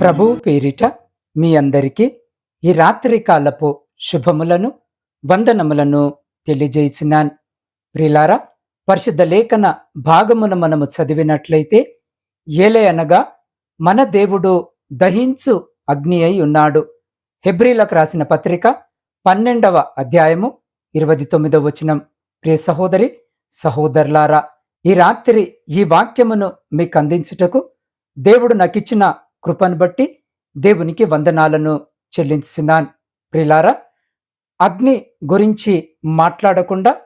ప్రభు పేరిట మీ అందరికీ ఈ రాత్రి కాలపు శుభములను వందనములను తెలియజేసినాన్. ప్రిలారా పరిశుద్ధ లేఖన భాగమున మనము చదివినట్లయితే ఏలే అనగా మన దేవుడు దహించు అగ్ని అయి ఉన్నాడు. హెబ్రిలకు రాసిన పత్రిక పన్నెండవ అధ్యాయము ఇరవై తొమ్మిదవ వచనం. ప్రియ సహోదరి సహోదరులారా ఈ రాత్రి ఈ వాక్యమును మీకు అందించుటకు దేవుడు నాకిచ్చిన కృపను బట్టి దేవునికి వందనాలను చెల్లించున్నాను ప్రిలారా అగ్ని గురించి మాట్లాడకుండా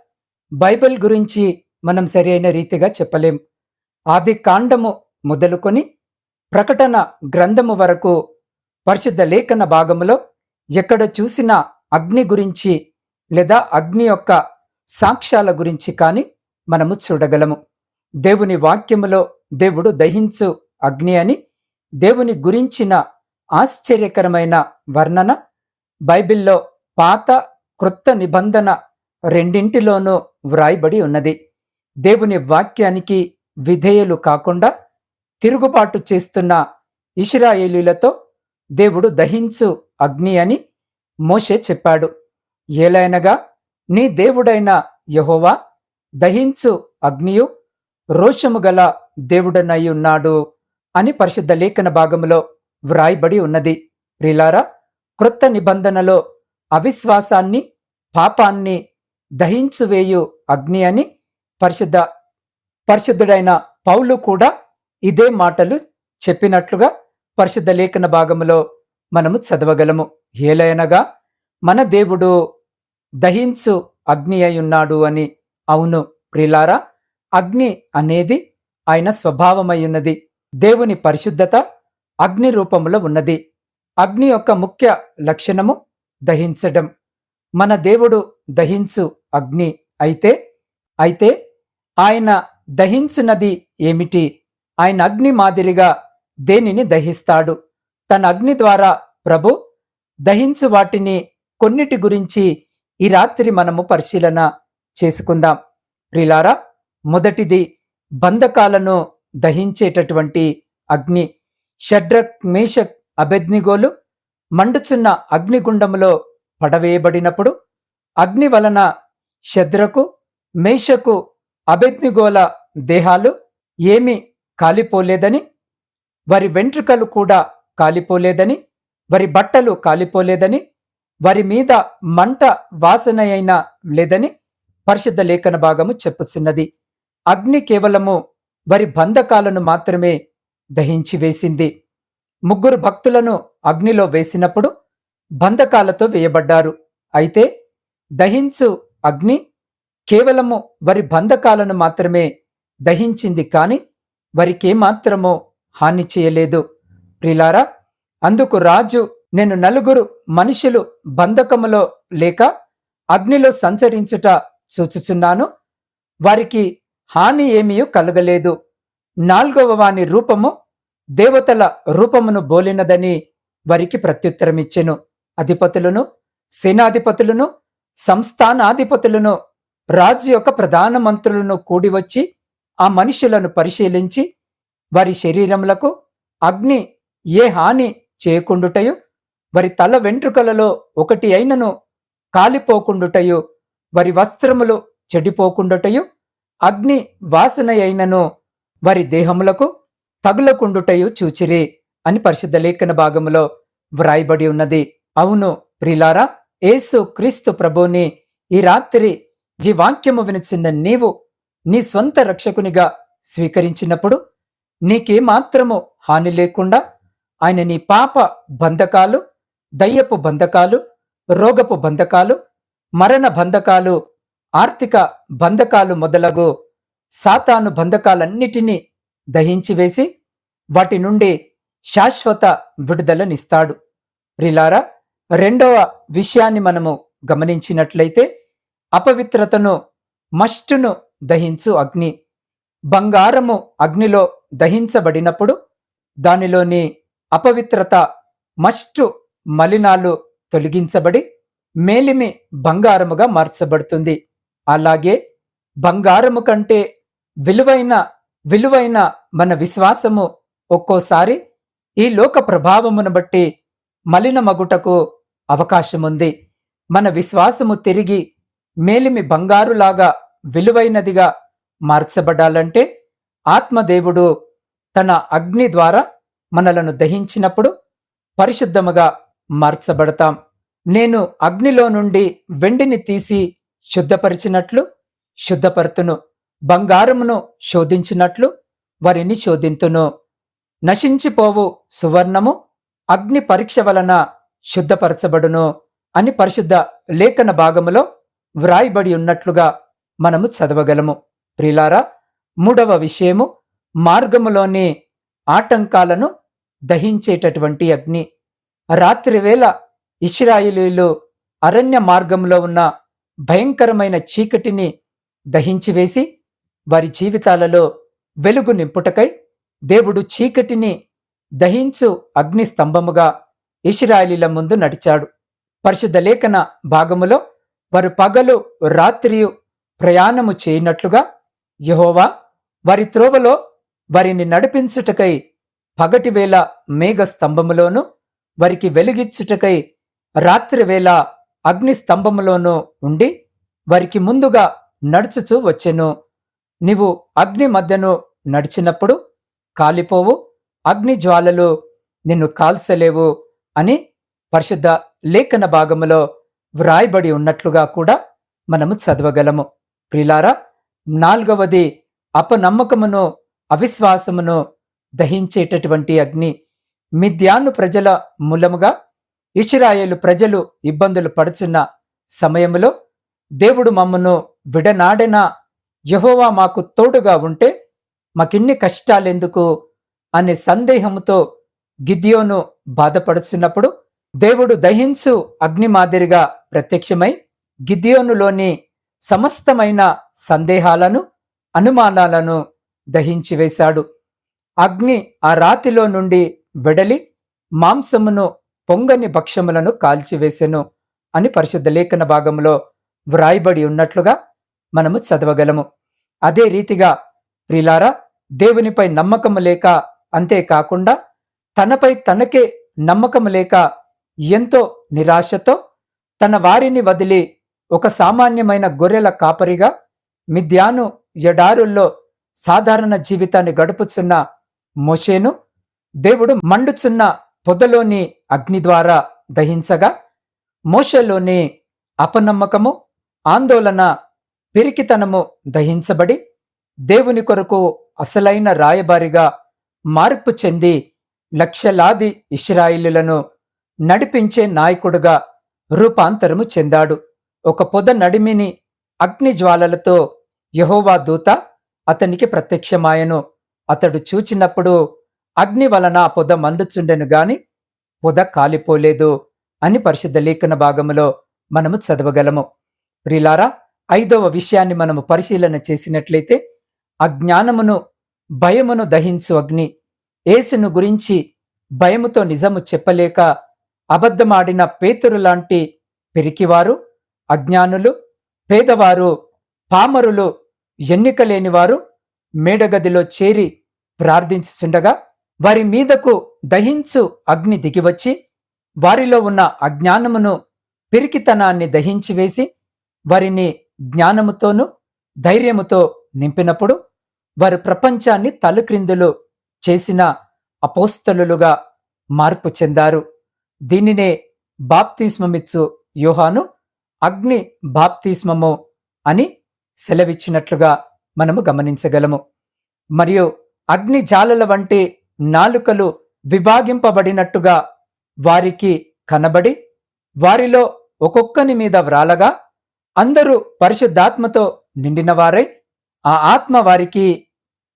బైబిల్ గురించి మనం సరి అయిన రీతిగా చెప్పలేం. ఆది కాండము మొదలుకొని ప్రకటన గ్రంథము వరకు పరిశుద్ధ లేఖన భాగములో ఎక్కడ చూసినా అగ్ని గురించి లేదా అగ్ని యొక్క సాక్ష్యాల గురించి కానీ మనము చూడగలము. దేవుని వాక్యములో దేవుడు దహించు అగ్ని అని దేవుని గురించిన ఆశ్చర్యకరమైన వర్ణన బైబిల్లో పాత క్రొత్త నిబంధన రెండింటిలోనూ వ్రాయబడి ఉన్నది. దేవుని వాక్యానికి విధేయులు కాకుండా తిరుగుబాటు చేస్తున్న ఇస్రాయేలీలతో దేవుడు దహించు అగ్ని అని మోషే చెప్పాడు. ఏలైనగా నీ దేవుడైన యహోవా దహించు అగ్నియు రోషము గల దేవుడనై ఉన్నాడు. అని పరిశుద్ధ లేఖన భాగంలో వ్రాయబడి ఉన్నది. ప్రిలారా క్రొత్త నిబంధనలో అవిశ్వాసాన్ని పాపాన్ని దహించువేయు అగ్ని అని పరిశుద్ధ పరిశుద్ధుడైన పౌలు కూడా ఇదే మాటలు చెప్పినట్లుగా పరిశుద్ధ లేఖన భాగములో మనము చదవగలము. ఏలైనగా మన దేవుడు దహించు అగ్ని అయి ఉన్నాడు అని. అవును ప్రిలారా అగ్ని అనేది ఆయన స్వభావమై ఉన్నది. దేవుని పరిశుద్ధత అగ్ని రూపంలో ఉన్నది. అగ్ని యొక్క ముఖ్య లక్షణము దహించడం. మన దేవుడు దహించు అగ్ని అయితే అయితే ఆయన దహించినది ఏమిటి? ఆయన అగ్ని మాదిరిగా దేనిని దహిస్తాడు? తన అగ్ని ద్వారా ప్రభు దహించు వాటిని కొన్నిటి గురించి ఈ రాత్రి మనము పరిశీలన చేసుకుందాం. ప్రిలారా మొదటిది బంధకాలను దహించేటటువంటి అగ్ని. షడ్రక్ మేషక్ అబెద్నిగోలు మండుచున్న అగ్నిగుండములో పడవేయబడినప్పుడు అగ్ని వలన శద్రకు మేషకు అబెద్నిగోల దేహాలు ఏమీ కాలిపోలేదని వారి వెంట్రుకలు కూడా కాలిపోలేదని వారి బట్టలు కాలిపోలేదని వారి మీద మంట వాసన అయినా లేదని పరిశుద్ధ లేఖన భాగము చెప్పుచున్నది. అగ్ని కేవలము వారి బంధకాలను మాత్రమే దహించి వేసింది. ముగ్గురు భక్తులను అగ్నిలో వేసినప్పుడు బంధకాలతో వేయబడ్డారు. అయితే దహించు అగ్ని కేవలము వారి బంధకాలను మాత్రమే దహించింది కాని వారికేమాత్రమో హాని చేయలేదు. ప్రిలారా అందుకు రాజు నేను నలుగురు మనుషులు బంధకములో లేక అగ్నిలో సంచరించుట చూచుచున్నాను. వారికి హాని ఏమీ కలగలేదు. నాల్గవ వాని రూపము దేవతల రూపమును బోలినదని వారికి ప్రత్యుత్తరమిచ్చెను. అధిపతులను సేనాధిపతులను సంస్థానాధిపతులను రాజు యొక్క ప్రధాన మంత్రులను కూడివచ్చి ఆ మనుషులను పరిశీలించి వారి శరీరములకు అగ్ని ఏ హాని చేయకుండుటయు వారి తల వెంట్రుకలలో ఒకటి అయినను కాలిపోకుండుటయు వారి వస్త్రములు చెడిపోకుండుటయు అగ్ని వాసన అయినను వారి దేహములకు తగులకుండుటయు చూచిరి అని పరిశుద్ధ లేఖన భాగములో వ్రాయబడి ఉన్నది. అవును ప్రిలారా యేసు క్రీస్తు ప్రభుని ఈ రాత్రి ఈ వాక్యము వినిచిన్న నీవు నీ స్వంత రక్షకునిగా స్వీకరించినప్పుడు నీకేమాత్రము హాని లేకుండా ఆయన నీ పాప బంధకాలు దయ్యపు బంధకాలు రోగపు బంధకాలు మరణ బంధకాలు ఆర్థిక బంధకాలు మొదలగు సాతాను బంధకాలన్నిటినీ దహించివేసి వాటి నుండి శాశ్వత విడుదలనిస్తాడు. ప్రిలారా రెండవ విషయాన్ని మనము గమనించినట్లయితే అపవిత్రతను మష్టును దహించు అగ్ని బంగారము అగ్నిలో దహించబడినప్పుడు దానిలోని అపవిత్రత మష్టు మలినాలు తొలగించబడి మేలిమి బంగారముగా మార్చబడుతుంది. అలాగే బంగారము కంటే విలువైన విలువైన మన విశ్వాసము ఒక్కోసారి ఈ లోక ప్రభావమును బట్టి మలినమగుటకు అవకాశముంది. మన విశ్వాసము తిరిగి మేలిమి బంగారులాగా విలువైనదిగా మార్చబడాలంటే ఆత్మదేవుడు తన అగ్ని ద్వారా మనలను దహించినప్పుడు పరిశుద్ధముగా మార్చబడతాం. నేను అగ్నిలో నుండి వెండిని తీసి శుద్ధపరిచినట్లు శుద్ధపరుతును బంగారమును శోధించినట్లు వారిని శోధింతును. నశించిపోవు సువర్ణము అగ్ని పరీక్ష వలన శుద్ధపరచబడును అని పరిశుద్ధ లేఖన భాగములో వ్రాయబడి ఉన్నట్లుగా మనము చదవగలము. ప్రిలారా మూడవ విషయము మార్గములోని ఆటంకాలను దహించేటటువంటి అగ్ని. రాత్రివేళ ఇస్రాయిలీలు అరణ్య మార్గంలో ఉన్న భయంకరమైన చీకటిని దహించివేసి వారి జీవితాలలో వెలుగు నింపుటకై దేవుడు చీకటిని దహించు అగ్ని స్తంభముగా ఇస్రాయిలీల ముందు నడిచాడు. పరిశుద్ధ లేఖన భాగములో వారు పగలు రాత్రియు ప్రయాణము చేయనట్లుగా యహోవా వారి త్రోవలో వారిని నడిపించుటకై పగటివేళ మేఘ స్తంభములోను వారికి వెలుగిచ్చుటకై రాత్రివేళ అగ్ని స్తంభములోనూ ఉండి వారికి ముందుగా నడుచుచూ వచ్చెను. నీవు అగ్ని మధ్యను నడిచినప్పుడు కాలిపోవు అగ్ని జ్వాలలు నిన్ను కాల్చలేవు అని పరిశుద్ధ లేఖన భాగములో వ్రాయబడి ఉన్నట్లుగా కూడా మనము చదవగలము. ప్రిలారా నాలుగవది అపనమ్మకమును అవిశ్వాసమును దహించేటటువంటి అగ్ని మిథ్యాను ప్రజల మూలముగా ఇస్రాయేలు ప్రజలు ఇబ్బందులు పడుచున్న సమయంలో దేవుడు మమ్మను విడనాడిన యహోవా మాకు తోడుగా ఉంటే మాకిన్ని కష్టాలెందుకు అనే సందేహముతో గిద్యోను బాధపడుచున్నప్పుడు దేవుడు దహించు అగ్ని మాదిరిగా ప్రత్యక్షమై గిద్యోనులోని సమస్తమైన సందేహాలను అనుమానాలను దహించివేశాడు. అగ్ని ఆ రాతిలో నుండి వెడలి మాంసమును పొంగని భక్ష్యములను కాల్చివేసెను అని పరిశుద్ధ లేఖన భాగంలో వ్రాయబడి ఉన్నట్లుగా మనము చదవగలము. అదే రీతిగా ప్రిలారా దేవునిపై నమ్మకము లేక అంతేకాకుండా తనపై తనకే నమ్మకము లేక ఎంతో నిరాశతో తన వారిని వదిలి ఒక సామాన్యమైన గొర్రెల కాపరిగా మిథ్యాను ఎడారుల్లో సాధారణ జీవితాన్ని గడుపుచున్న మోషేను దేవుడు మండుచున్న పొదలోని అగ్ని ద్వారా దహించగా మోషలోని అపనమ్మకము ఆందోళన పిరికితనము దహించబడి దేవుని కొరకు అసలైన రాయబారిగా మార్పు చెంది లక్షలాది ఇస్రాయిలులను నడిపించే నాయకుడుగా రూపాంతరము చెందాడు. ఒక పొద నడిమిని అగ్ని జ్వాలలతో యహోవా దూత అతనికి ప్రత్యక్షమాయను. అతడు చూచినప్పుడు అగ్ని వలన ఆ పొద మండుచుండెను గాని పొద కాలిపోలేదు అని పరిశుద్ధ లేఖన భాగములో మనము చదవగలము. ప్రిలారా ఐదవ విషయాన్ని మనము పరిశీలన చేసినట్లయితే అజ్ఞానమును భయమును దహించు అగ్ని ఏసును గురించి భయముతో నిజము చెప్పలేక అబద్ధమాడిన పేతురు లాంటి పెరికివారు అజ్ఞానులు పేదవారు పామరులు ఎన్నిక లేనివారు మేడగదిలో చేరి ప్రార్థించుచుండగా వారి మీదకు దహించు అగ్ని దిగివచ్చి వారిలో ఉన్న అజ్ఞానమును పిరికితనాన్ని దహించివేసి వారిని జ్ఞానముతోనూ ధైర్యముతో నింపినప్పుడు వారు ప్రపంచాన్ని తలుక్రిందులు చేసిన అపోస్తలులుగా మార్పు చెందారు. దీనినే బాప్తిస్మమిచ్చు యోహాను. అగ్ని బాప్తిస్మము అని సెలవిచ్చినట్లుగా మనము గమనించగలము. మరియు అగ్ని జాలల వంటి నాలుకలు విభాగింపబడినట్టుగా వారికి కనబడి వారిలో ఒక్కొక్కని మీద వ్రాలగా అందరూ పరిశుద్ధాత్మతో నిండినవారై ఆ ఆత్మ వారికి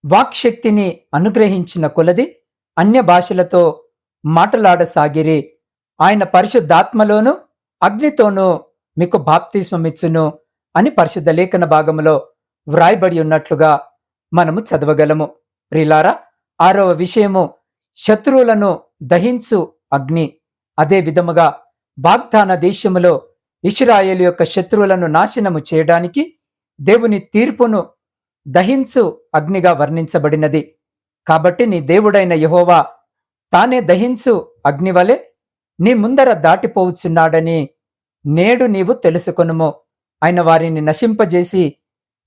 వాక్శక్తిని అనుగ్రహించిన కొలది అన్య భాషలతో మాటలాడసాగిరి. ఆయన పరిశుద్ధాత్మలోను అగ్నితోనూ మీకు బాప్తిస్మమిచ్చును అని పరిశుద్ధ లేఖన భాగంలో వ్రాయబడి ఉన్నట్లుగా మనము చదవగలము. ప్రిలారా ఆరవ విషయము శత్రువులను దహించు అగ్ని. అదే విధముగా వాగ్దాన దేశములో ఇస్రాయేలు యొక్క శత్రువులను నాశనము చేయడానికి దేవుని తీర్పును దహించు అగ్నిగా వర్ణించబడినది. కాబట్టి నీ దేవుడైన యహోవా తానే దహించు అగ్నివలె నీ ముందర దాటిపోవచ్చున్నాడని నేడు నీవు తెలుసుకొనుము. ఆయన వారిని నశింపజేసి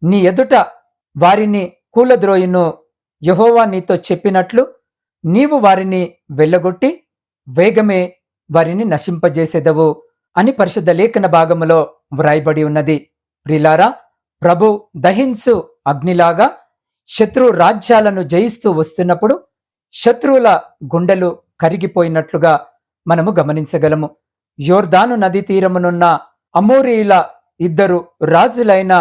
నీ ఎదుట వారిని కూలద్రోయును యహోవా నీతో చెప్పినట్లు నీవు వారిని వెళ్ళగొట్టి వేగమే వారిని నశింపజేసేదవు అని పరిశుద్ధ లేఖన భాగములో వ్రాయబడి ఉన్నది. ప్రిలారా ప్రభు దహించు అగ్నిలాగా శత్రు రాజ్యాలను జయిస్తూ వస్తున్నప్పుడు శత్రువుల గుండెలు కరిగిపోయినట్లుగా మనము గమనించగలము. యోర్దాను నది తీరమునున్న అమోరీల ఇద్దరు రాజులైన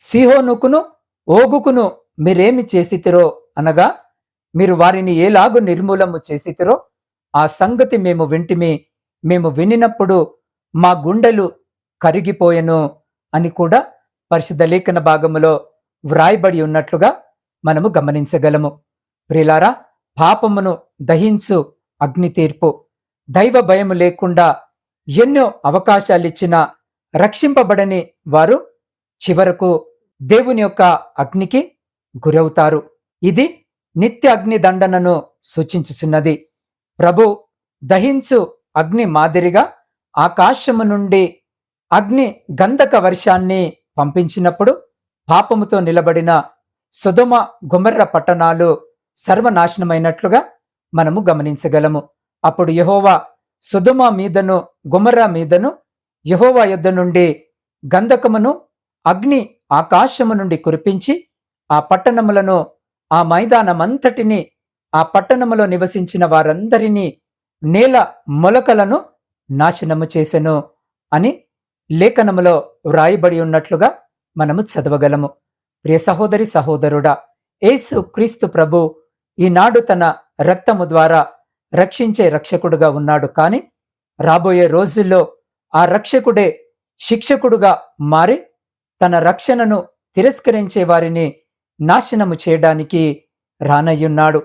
సిహోనుకును ఓగుకును మీరేమి చేసితిరో అనగా మీరు వారిని ఏలాగు నిర్మూలము చేసితిరో ఆ సంగతి మేము వింటిమి మేము వినినప్పుడు మా గుండెలు కరిగిపోయెను అని కూడా పరిశుద్ధ లేఖన భాగములో వ్రాయబడి ఉన్నట్లుగా మనము గమనించగలము. ప్రిలారా పాపమును దహించు అగ్ని తీర్పు. దైవ భయము లేకుండా ఎన్నో అవకాశాలిచ్చిన రక్షింపబడని వారు చివరకు దేవుని యొక్క అగ్నికి గురవుతారు. ఇది నిత్య అగ్ని దండనను సూచించుచున్నది. ప్రభు దహించు అగ్ని మాదిరిగా ఆకాశము నుండి అగ్ని గంధక వర్షాన్ని పంపించినప్పుడు పాపముతో నిలబడిన సుధమ గుమర్ర పట్టణాలు సర్వనాశనమైనట్లుగా మనము గమనించగలము. అప్పుడు యహోవా సుధమ మీదను గుమర్ర మీదను యహోవా యుద్ధ నుండి గంధకమును అగ్ని ఆకాశము నుండి కురిపించి ఆ పట్టణములను ఆ మైదానమంతటిని ఆ పట్టణములో నివసించిన వారందరినీ నేల మొలకలను నాశనము చేసెను అని లేఖనములో వ్రాయబడి ఉన్నట్లుగా మనము చదవగలము. ప్రియ సహోదరి సహోదరుడా యేసు క్రీస్తు ప్రభు ఈనాడు తన రక్తము ద్వారా రక్షించే రక్షకుడుగా ఉన్నాడు. కాని రాబోయే రోజుల్లో ఆ రక్షకుడే శిక్షకుడుగా మారి తన రక్షణను తిరస్కరించే వారిని నాశనము చేయడానికి రానయ్యున్నాడు.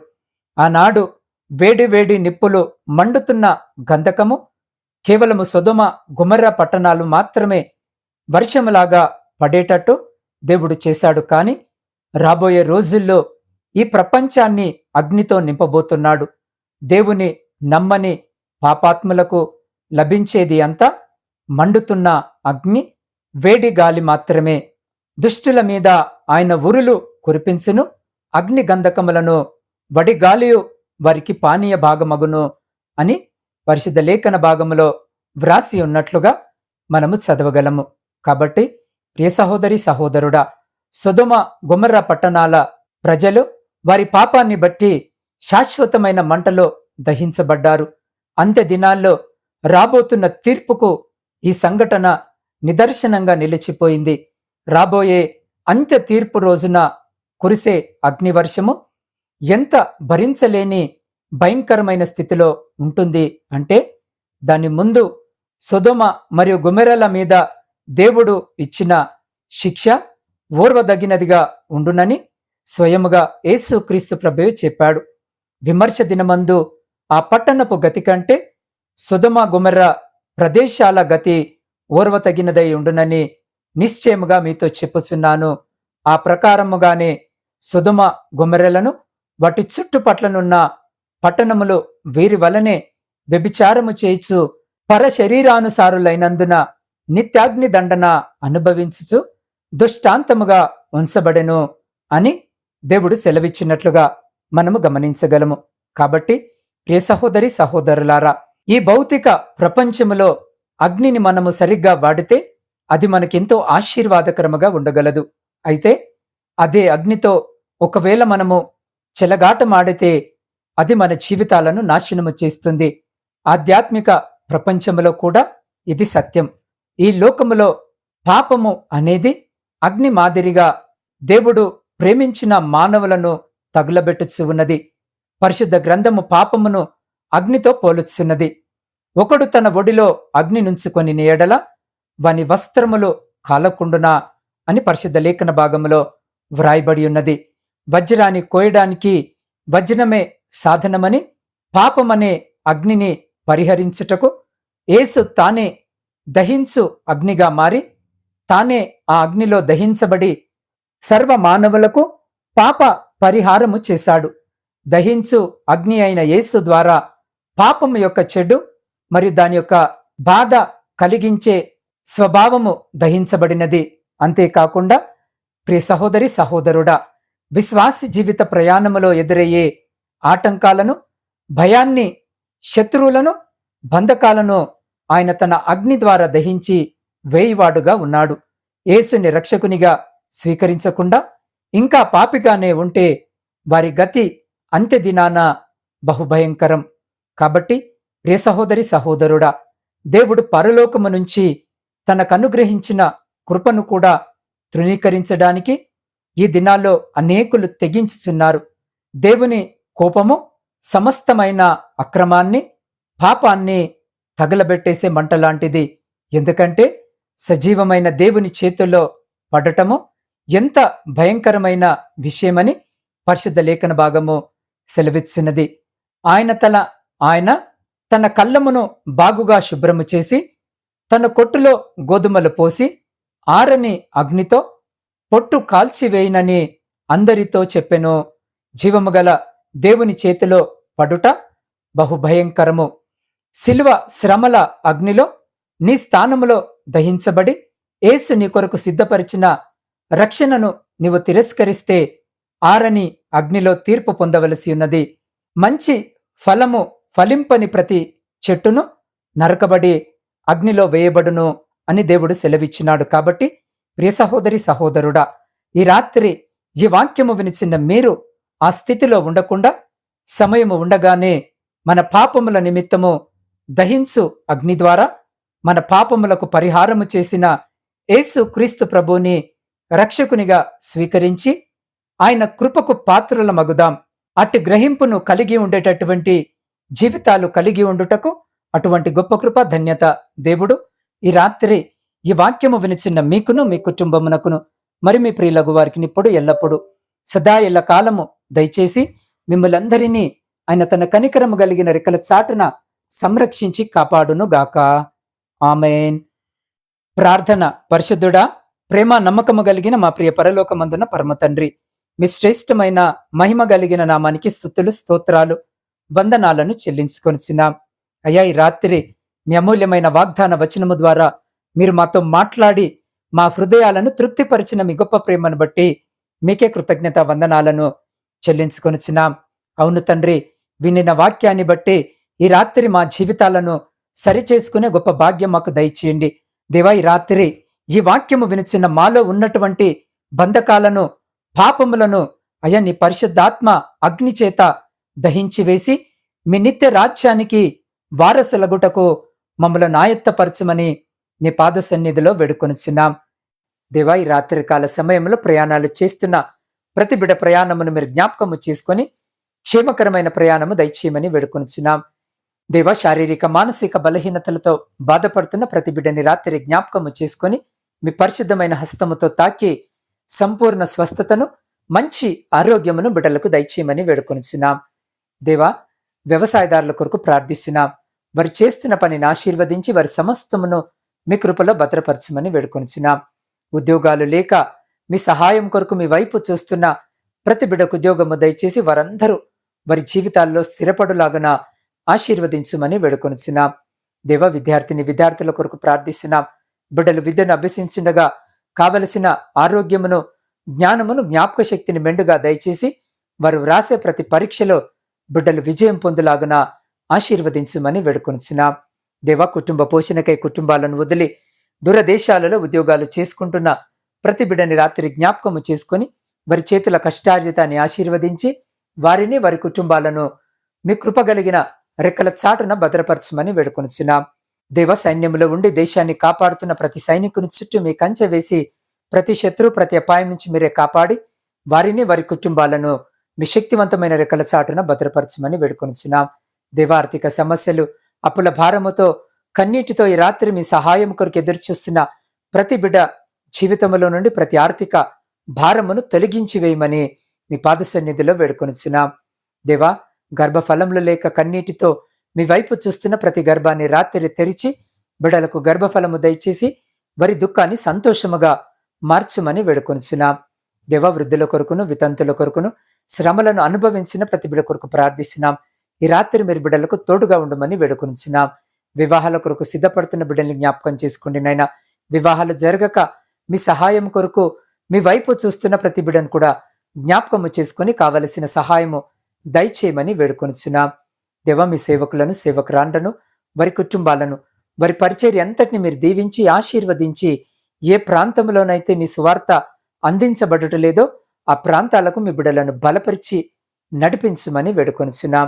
ఆనాడు వేడివేడి నిప్పులు మండుతున్న గంధకము కేవలము సుధుమ గుమర్ర పట్టణాలు మాత్రమే వర్షములాగా పడేటట్టు దేవుడు చేశాడు. కాని రాబోయే రోజుల్లో ఈ ప్రపంచాన్ని అగ్నితో నింపబోతున్నాడు. దేవుని నమ్మని పాపాత్ములకు లభించేది అంతా మండుతున్న అగ్ని వేడి గాలి మాత్రమే. దుష్టుల మీద ఆయన ఉరులు కురిపించును. అగ్ని గంధకములను వడిగాలియు వారికి పానీయ భాగమగును అని పరిశుద్ధ లేఖన భాగములో వ్రాసి ఉన్నట్లుగా మనము చదవగలము. కాబట్టి ప్రియ సహోదరి సహోదరుడా సుధుమ గుమర్ర పట్టణాల ప్రజలు వారి పాపాన్ని బట్టి శాశ్వతమైన మంటలో దహించబడ్డారు. అంత్య దినాల్లో రాబోతున్న తీర్పుకు ఈ సంఘటన నిదర్శనంగా నిలిచిపోయింది. రాబోయే అంత్య తీర్పు రోజున కురిసే అగ్నివర్షము ఎంత భరించలేని భయంకరమైన స్థితిలో ఉంటుంది అంటే దాని ముందు సుధుమ మరియు గుమెరల మీద దేవుడు ఇచ్చిన శిక్ష ఓర్వదగినదిగా ఉండునని స్వయముగా యేసు క్రీస్తు ప్రభువే చెప్పాడు. విమర్శ దినమందు ఆ పట్టణపు గతి కంటే సుధమ గుమెర్ర ప్రదేశాల గతి ఓర్వతగినదై ఉండునని నిశ్చయముగా మీతో చెప్పుచున్నాను. ఆ ప్రకారముగానే సుధుమ గుమ్మరెలను వాటి చుట్టుపట్లనున్న పట్టణములు వీరి వలనే వ్యభిచారము చేయిచు పరశరీరానుసారులైనందున నిత్యాగ్ని దండన అనుభవించుచు దుష్టాంతముగా ఉంచబడెను అని దేవుడు సెలవిచ్చినట్లుగా మనము గమనించగలము. కాబట్టి ప్రియ సహోదరి సహోదరులారా ఈ భౌతిక ప్రపంచములో అగ్నిని మనము సరిగ్గా వాడితే అది మనకెంతో ఆశీర్వాదకరముగా ఉండగలదు. అయితే అదే అగ్నితో ఒకవేళ మనము చెలగాటమాడితే అది మన జీవితాలను నాశనము చేస్తుంది. ఆధ్యాత్మిక ప్రపంచములో కూడా ఇది సత్యం. ఈ లోకములో పాపము అనేది అగ్ని మాదిరిగా దేవుడు ప్రేమించిన మానవులను తగులబెట్టుచు ఉన్నది. పరిశుద్ధ గ్రంథము పాపమును అగ్నితో పోలుచున్నది. ఒకడు తన ఒడిలో అగ్ని నుంచుకొని నేయడల వాని వస్త్రములు కాలకుండునా అని పరిశుద్ధ లేఖన భాగములో వ్రాయబడి ఉన్నది. వజ్రాన్ని కోయడానికి వజ్రమే సాధనమని పాపమనే అగ్నిని పరిహరించుటకు ఏసు తానే దహించు అగ్నిగా మారి తానే ఆ అగ్నిలో దహించబడి సర్వ మానవులకు పాప పరిహారము చేశాడు. దహించు అగ్ని అయిన యేసు ద్వారా పాపం యొక్క చెడు మరియు దాని యొక్క బాధ కలిగించే స్వభావము దహించబడినది. అంతేకాకుండా ప్రియ సహోదరి సహోదరుడా విశ్వాసి జీవిత ప్రయాణములో ఎదురయ్యే ఆటంకాలను భయాన్ని శత్రువులను బంధకాలను ఆయన తన అగ్ని ద్వారా దహించి వేయివాడుగా ఉన్నాడు. యేసుని రక్షకునిగా స్వీకరించకుండా ఇంకా పాపిగానే ఉంటే వారి గతి అంత్యదినాన బహుభయంకరం. కాబట్టి ప్రియ సహోదరి సహోదరుడా దేవుడు పరలోకము నుంచి తనకనుగ్రహించిన కృపను కూడా తృణీకరించడానికి ఈ దినాల్లో అనేకులు తెగించుచున్నారు. దేవుని కోపము సమస్తమైన అక్రమాన్ని పాపాన్ని తగలబెట్టేసే మంటలాంటిది ఎందుకంటే సజీవమైన దేవుని చేతుల్లో పడటము ఎంత భయంకరమైన విషయమని పరిశుద్ధ లేఖన భాగము సెలవిచ్చినది. ఆయన తన ఆయన తన కళ్ళమును బాగుగా శుభ్రము చేసి తన కొట్టులో గోధుమలు పోసి ఆరని అగ్నితో పొట్టు కాల్చివేయనని అందరితో చెప్పెను. జీవము గల దేవుని చేతిలో పడుట బహుభయంకరము. శిల్వ శ్రమల అగ్నిలో నీ స్థానములో దహించబడి ఏసు నీ కొరకు సిద్ధపరిచిన రక్షణను నీవు తిరస్కరిస్తే ఆరని అగ్నిలో తీర్పు పొందవలసి ఉన్నది. మంచి ఫలము ఫలింపని ప్రతి చెట్టును నరకబడి అగ్నిలో వేయబడును. అని దేవుడు సెలవిచ్చినాడు కాబట్టి ప్రియ సహోదరి సహోదరుడా ఈ రాత్రి ఈ వాక్యము వినిచిన మీరు ఆ స్థితిలో ఉండకుండా సమయము ఉండగానే మన పాపముల నిమిత్తము దహించు అగ్ని ద్వారా మన పాపములకు పరిహారము చేసిన యేసు క్రీస్తు ప్రభుని రక్షకునిగా స్వీకరించి ఆయన కృపకు పాత్రుల మగుదాం అట్టి గ్రహింపును కలిగి ఉండేటటువంటి జీవితాలు కలిగి ఉండుటకు అటువంటి గొప్ప కృప ధన్యత దేవుడు ఈ రాత్రి ఈ వాక్యము వినిచిన్న మీకును మీ కుటుంబమునకును మరి మీ ప్రియులగు వారికి ఇప్పుడు ఎల్లప్పుడూ. సదా ఎల్ల కాలము దయచేసి మిమ్మలందరినీ ఆయన తన కనికరము కలిగిన రెక్కల చాటున సంరక్షించి కాపాడును గాక ఆమెన్. ప్రార్థన పరిశుద్ధుడా ప్రేమ నమ్మకము కలిగిన మా ప్రియ పరలోకమందున పరమ తండ్రి మీ శ్రేష్టమైన మహిమ కలిగిన నామానికి స్థుతులు స్తోత్రాలు వందనాలను చెల్లించుకొనిచ్చినాం అయ్యా ఈ రాత్రి మీ అమూల్యమైన వాగ్దాన వచనము ద్వారా మీరు మాతో మాట్లాడి మా హృదయాలను తృప్తిపరిచిన మీ గొప్ప ప్రేమను బట్టి మీకే కృతజ్ఞత వందనాలను చెల్లించుకొనిచున్నాం. అవును తండ్రి వినిన వాక్యాన్ని బట్టి ఈ రాత్రి మా జీవితాలను సరిచేసుకునే గొప్ప భాగ్యం మాకు దయచేయండి. దేవా ఈ రాత్రి ఈ వాక్యము వినిచిన మాలో ఉన్నటువంటి బంధకాలను పాపములను అయ్యా నీ పరిశుద్ధాత్మ అగ్ని చేత దహించి వేసి మీ నిత్య రాజ్యానికి వారసులగుటకు మమ్మల్ని నాయత్తపరచమని నీ పాద సన్నిధిలో వేడుకొనిచున్నాం. దేవా ఈ రాత్రికాల సమయంలో ప్రయాణాలు చేస్తున్న ప్రతి బిడ ప్రయాణమును మీరు జ్ఞాపకము చేసుకొని క్షేమకరమైన ప్రయాణము దయచేయమని వేడుకొనిచున్నాం. దేవ శారీరక మానసిక బలహీనతలతో బాధపడుతున్న ప్రతి బిడ్డని రాత్రి జ్ఞాపకము చేసుకొని మీ పరిశుద్ధమైన హస్తముతో తాకి సంపూర్ణ స్వస్థతను మంచి ఆరోగ్యమును బిడ్డలకు దయచేయమని వేడుకొనిచున్నాం. దేవా వ్యవసాయదారుల కొరకు ప్రార్థిస్తున్నాం. వారు చేస్తున్న పనిని ఆశీర్వదించి వారి సమస్తమును మీ కృపలో భద్రపరచమని వేడుకొనిచున్నాం. ఉద్యోగాలు లేక మీ సహాయం కొరకు మీ వైపు చూస్తున్న ప్రతి బిడ్డకు ఉద్యోగము దయచేసి వారందరూ వారి జీవితాల్లో స్థిరపడులాగున ఆశీర్వదించుమని వేడుకొనిచున్నాం. దేవ విద్యార్థిని విద్యార్థుల కొరకు ప్రార్థిస్తున్నాం. బిడ్డలు విద్యను అభ్యసించుండగా కావలసిన ఆరోగ్యమును జ్ఞానమును జ్ఞాపక శక్తిని మెండుగా దయచేసి వారు వ్రాసే ప్రతి పరీక్షలో బిడ్డలు విజయం పొందులాగున ఆశీర్వదించుమని వేడుకొనిచిన దేవ కుటుంబ పోషణకై కుటుంబాలను వదిలి దూరదేశాలలో ఉద్యోగాలు చేసుకుంటున్న ప్రతి బిడ్డని రాత్రి జ్ఞాపకము చేసుకొని వారి చేతుల కష్టార్జితాన్ని ఆశీర్వదించి వారిని వారి కుటుంబాలను మీ కృపగలిగిన రెక్కల చాటున భద్రపరచమని వేడుకొనిచున్నాం. దేవ సైన్యంలో ఉండి దేశాన్ని కాపాడుతున్న ప్రతి సైనికుని చుట్టూ మీ కంచె వేసి ప్రతి శత్రు ప్రతి అపాయం నుంచి మీరే కాపాడి వారిని వారి కుటుంబాలను మీ శక్తివంతమైన రెక్కల చాటున భద్రపరచమని వేడుకొనిచున్నాం. దేవార్థిక సమస్యలు అప్పుల భారముతో కన్నీటితో ఈ రాత్రి మీ సహాయం కొరకు ఎదురుచూస్తున్న ప్రతి బిడ్డ జీవితంలో నుండి ప్రతి ఆర్థిక భారమును తొలగించి వేయమని మీ పాద సన్నిధిలో వేడుకొనిచున్నాం. దేవా గర్భఫలంలో లేక కన్నీటితో మీ వైపు చూస్తున్న ప్రతి గర్భాన్ని రాత్రి తెరిచి బిడలకు గర్భఫలము దయచేసి వారి దుఃఖాన్ని సంతోషముగా మార్చుమని వేడుకొనిచున్నాం. దేవ వృద్ధుల కొరకును వితంతుల కొరకును శ్రమలను అనుభవించిన ప్రతి బిడ కొరకు ప్రార్థిస్తున్నాం. ఈ రాత్రి మీరు బిడ్డలకు తోడుగా ఉండమని వేడుకొనిచున్నాం. వివాహాల కొరకు సిద్ధపడుతున్న బిడ్డల్ని జ్ఞాపకం చేసుకోండి నాయన. వివాహాలు జరగక మీ సహాయం కొరకు మీ వైపు చూస్తున్న ప్రతి బిడ్డను కూడా జ్ఞాపకము చేసుకొని కావలసిన సహాయము దయచేయమని వేడుకొనిచున్నాం. దేవ మీ సేవకులను సేవకురాండ్లను వారి కుటుంబాలను వారి పరిచర్య అంతటిని మీరు దీవించి ఆశీర్వదించి ఏ ప్రాంతంలోనైతే మీ సువార్త అందించబడటం లేదో ఆ ప్రాంతాలకు మీ బిడ్డలను బలపరిచి నడిపించమని వేడుకొనిచున్నాం.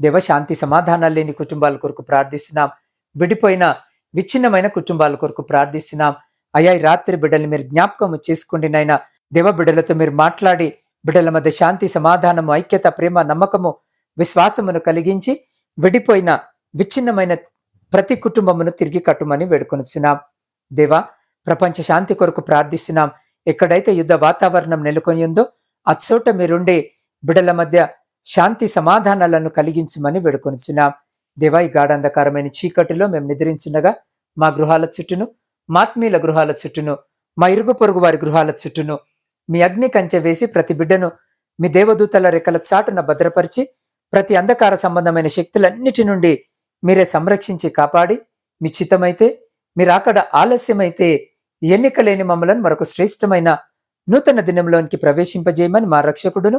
దేవ శాంతి సమాధానాలు లేని కుటుంబాల కొరకు ప్రార్థిస్తున్నాం. విడిపోయిన విచ్ఛిన్నమైన కుటుంబాల కొరకు ప్రార్థిస్తున్నాం. అయ్యా రాత్రి బిడ్డలు మీరు జ్ఞాపకం చేసుకోండి నాయన. దేవ బిడ్డలతో మీరు మాట్లాడి బిడ్డల మధ్య శాంతి సమాధానము ఐక్యత ప్రేమ నమ్మకము విశ్వాసమును కలిగించి విడిపోయిన విచ్ఛిన్నమైన ప్రతి కుటుంబమును తిరిగి కట్టుమని వేడుకొనిచున్నాం. దేవా ప్రపంచ శాంతి కొరకు ప్రార్థిస్తున్నాం. ఎక్కడైతే యుద్ధ వాతావరణం నెలకొని ఉందో అచ్చోట మీరుండి బిడల మధ్య శాంతి సమాధానాలను కలిగించమని వేడుకొనిచున్నాం. దేవా ఈ గాఢంధకారమైన చీకటిలో మేము నిద్రించినగా మా గృహాల చుట్టూను మాత్మీయుల గృహాల చుట్టూను మా ఇరుగు పొరుగు వారి గృహాల చుట్టూను మీ అగ్ని కంచె వేసి ప్రతి బిడ్డను మీ దేవదూతల రెక్కల చాటున భద్రపరిచి ప్రతి అంధకార సంబంధమైన శక్తులన్నిటి నుండి మీరే సంరక్షించి కాపాడి మీ చిత్తమైతే మీరు అక్కడ ఆలస్యమైతే ఎన్నిక లేని మమ్మలను మరొక శ్రేష్టమైన నూతన దినంలోనికి ప్రవేశింపజేయమని మా రక్షకుడును